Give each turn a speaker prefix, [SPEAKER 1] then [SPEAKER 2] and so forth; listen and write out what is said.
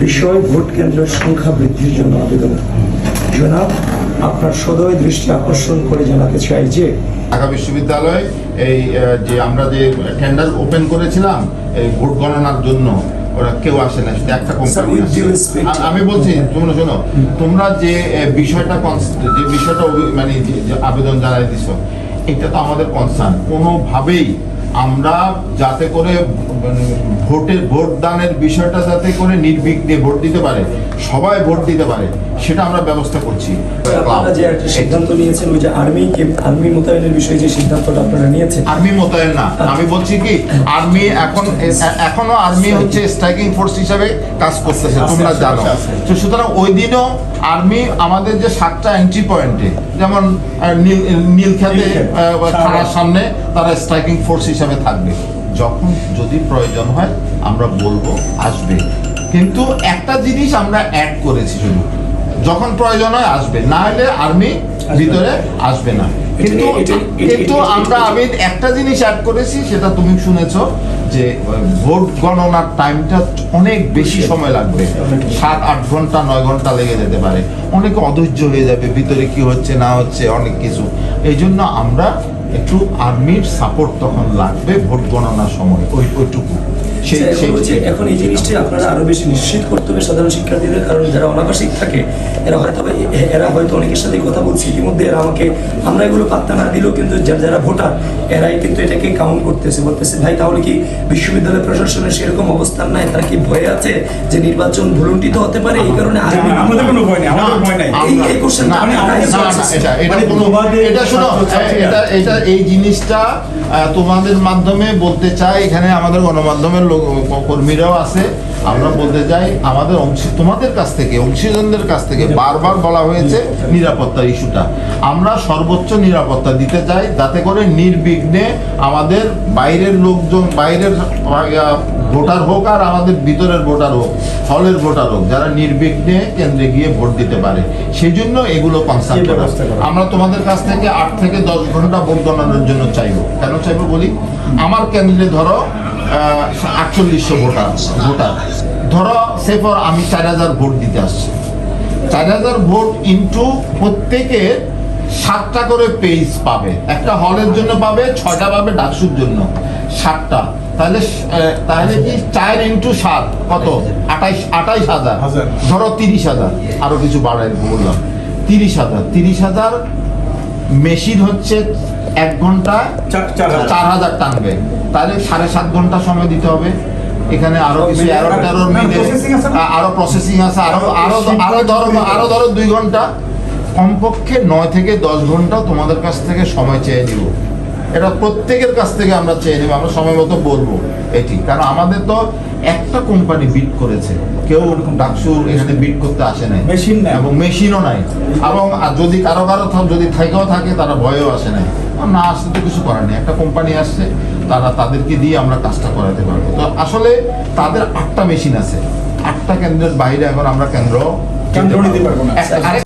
[SPEAKER 1] বিষয় ভোট কেন্দ্রের সংখ্যা বৃদ্ধির জন্য আবেদন। জনাব আপনার সদয় দৃষ্টি আকর্ষণ করে জানাতে চাই যে
[SPEAKER 2] ঢাকা বিশ্ববিদ্যালয় এই যে আমরা যে টেন্ডার ওপেন করেছিলাম এই ভোট গণনার জন্য ওরা কেউ আসে না শুধু একটা কোম্পানি আমি বলছি তোমরা শোনো তোমরা যে বিষয়টা যে বিষয়টা মানে আবেদন জানাই দিছো এটা তো আমাদের কনসার্ন কোনোভাবেই আমরা যাতে করে মানে ভোটের ভোট দানের বিষয়টা যাতে করে নির্বিঘ্নে ভোট দিতে পারে সবাই ভোট দিতে পারে সেটা আমরা ব্যবস্থা করছি।
[SPEAKER 3] আপনারা যে একটা সিদ্ধান্ত নিয়েছেন ওই যে আর্মি আর্মি মোতায়েনের বিষয়ে যে সিদ্ধান্তটা আপনারা নিয়েছেন।
[SPEAKER 2] আর্মি মোতায়েন না আমি বলছি কি আর্মি এখন এখনও আর্মি হচ্ছে স্ট্রাইকিং ফোর্স হিসাবে কাজ করতেছে তোমরা জানো। তো সুতরাং ওই দিনও আর্মি আমাদের যে সাতটা এন্ট্রি পয়েন্টে যেমন নীল আহ, থানার সামনে তারা স্ট্রাইকিং ফোর্স হিসাবে থাকবে। যখন যদি প্রয়োজন হয় আমরা বলব আসবে। কিন্তু একটা জিনিস আমরা অ্যাড করেছি শুধু। যখন প্রয়োজন হয় আসবে। না হলে আর্মি ভিতরে আসবে না। কিন্তু কিন্তু আমরা আমি একটা জিনিস অ্যাড করেছি সেটা তুমি শুনেছো যে ভোট গণনার টাইমটা অনেক বেশি সময় লাগবে। সাত আট ঘণ্টা নয় ঘণ্টা লেগে যেতে পারে। অনেকে অধৈর্য হয়ে যাবে ভিতরে কি হচ্ছে না হচ্ছে অনেক কিছু। এই জন্য আমরা একটু আর্মির সাপোর্ট তখন লাগবে ভোট গণনার সময় ওই ওইটুকু।
[SPEAKER 3] এখন এই জিনিসটা আপনারা আরও বেশি নিশ্চিত করতে হবে সাধারণ শিক্ষার্থীদের কারণ যারা অনাবাসিক থাকে এরা হয়তো এরা হয়তো অনেকের সাথে কথা বলছে ইতিমধ্যে এরা আমাকে আমরা এগুলো পাত্তা না দিলেও কিন্তু যারা যারা ভোটার এরাই কিন্তু এটাকে কাউন্ট করতেছে বলতেছে ভাই তাহলে কি বিশ্ববিদ্যালয় প্রশাসনের সেরকম অবস্থান নাই? তারা কি ভয়ে আছে যে নির্বাচন ভুলুণ্ঠিত হতে পারে? এই কারণে
[SPEAKER 4] আমাদের কোনো ভয় নেই আমাদের ভয় নাই।
[SPEAKER 3] এই-।
[SPEAKER 2] এটা এটা এটা শোনো এটা এটা এই জিনিসটা তোমাদের মাধ্যমে বলতে চাই এখানে আমাদের গণমাধ্যমের লোক কর্মীরাও আছে। আমরা বলতে চাই আমাদের অংশী তোমাদের কাছ থেকে অংশীজনদের কাছ থেকে বারবার বলা হয়েছে নিরাপত্তার ইস্যুটা। আমরা সর্বোচ্চ নিরাপত্তা দিতে চাই যাতে করে নির্বিঘ্নে আমাদের বাইরের লোকজন বাইরের ভোটার হোক আর আমাদের ভিতরের ভোটার হোক হলের ভোটার হোক যারা নির্বিঘ্নে কেন্দ্রে গিয়ে ভোট দিতে পারে। সেই জন্য এগুলো কনসার্ন। আমরা তোমাদের কাছ থেকে আট থেকে দশ ঘণ্টা ভোট গণনার জন্য চাইব। কেন চাইব বলি? আমার কেন্দ্রে ধরো আটচল্লিশশো ভোটার ভোটার। ধরো সে পর আমি চার হাজার ভোট দিতে আসছি। চার হাজার ভোট ইন্টু প্রত্যেকের সাতটা করে পেজ পাবে। একটা হলের জন্য পাবে ছয়টা পাবে ডাকসুর জন্য সাতটা। তাহলে তাহলে কি চার ইন্টু সাত কত? আঠাইশ আঠাইশ হাজার।
[SPEAKER 4] হাজার।
[SPEAKER 2] ধরো তিরিশ হাজার আরও কিছু বাড়াই বললাম। তিরিশ হাজার তিরিশ হাজার মেশিন হচ্ছে এক ঘণ্টা
[SPEAKER 4] চার- হাজার।
[SPEAKER 2] টানবে। তাহলে সাড়ে সাত ঘণ্টা সময় দিতে হবে। এখানে আরও কিছু এরো মিলে আরও প্রসেসিং আছে। আরও আরও আরও ধরো আরও ধরো দুই ঘণ্টা। কমপক্ষে নয় থেকে দশ ঘণ্টা তোমাদের কাছ থেকে সময় চেয়ে নিব। এটা প্রত্যেকের কাছ থেকে আমরা চেয়ে নেব। আমরা সময় মতো বলব এটি। কারণ আমাদের তো একটা কোম্পানি বিট করেছে। কেউ ডাকসুর এখানে বিট করতে আসে নাই।
[SPEAKER 4] Machine নাই।
[SPEAKER 2] এবং মেশিনও নাই। এবং যদি কারও কারও যদি থেকেও থাকে তারা ভয়েও আসে নাই। না আসতে তো কিছু করার নেই। একটা কোম্পানি আসছে তারা তাদেরকে দিয়ে আমরা কাজটা করাতে পারব। তো আসলে তাদের আটটা মেশিন আছে। আটটা কেন্দ্রের বাইরে এখন আমরা কেন্দ্র
[SPEAKER 4] কেন্দ্র নিতে পারব না।